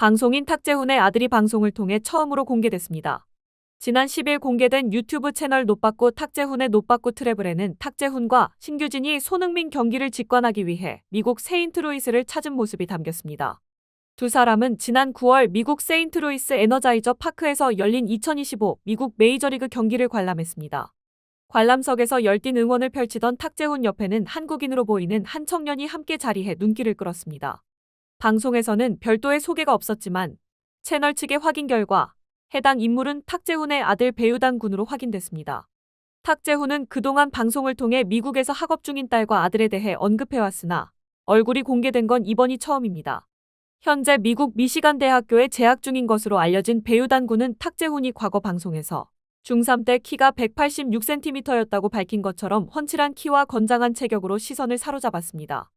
방송인 탁재훈의 아들이 방송을 통해 처음으로 공개됐습니다. 지난 10일 공개된 유튜브 채널 노빠꾸 탁재훈의 노빠꾸 트래블에는 탁재훈과 신규진이 손흥민 경기를 직관하기 위해 미국 세인트루이스를 찾은 모습이 담겼습니다. 두 사람은 지난 9월 미국 세인트루이스 에너자이저 파크에서 열린 2025 미국 메이저리그 경기를 관람했습니다. 관람석에서 열띤 응원을 펼치던 탁재훈 옆에는 한국인으로 보이는 한 청년이 함께 자리해 눈길을 끌었습니다. 방송에서는 별도의 소개가 없었지만 채널 측의 확인 결과 해당 인물은 탁재훈의 아들 배우단 군으로 확인됐습니다. 탁재훈은 그동안 방송을 통해 미국에서 학업 중인 딸과 아들에 대해 언급해왔으나 얼굴이 공개된 건 이번이 처음입니다. 현재 미국 미시간 대학교에 재학 중인 것으로 알려진 배우단 군은 탁재훈이 과거 방송에서 중3 때 키가 186cm였다고 밝힌 것처럼 훤칠한 키와 건장한 체격으로 시선을 사로잡았습니다.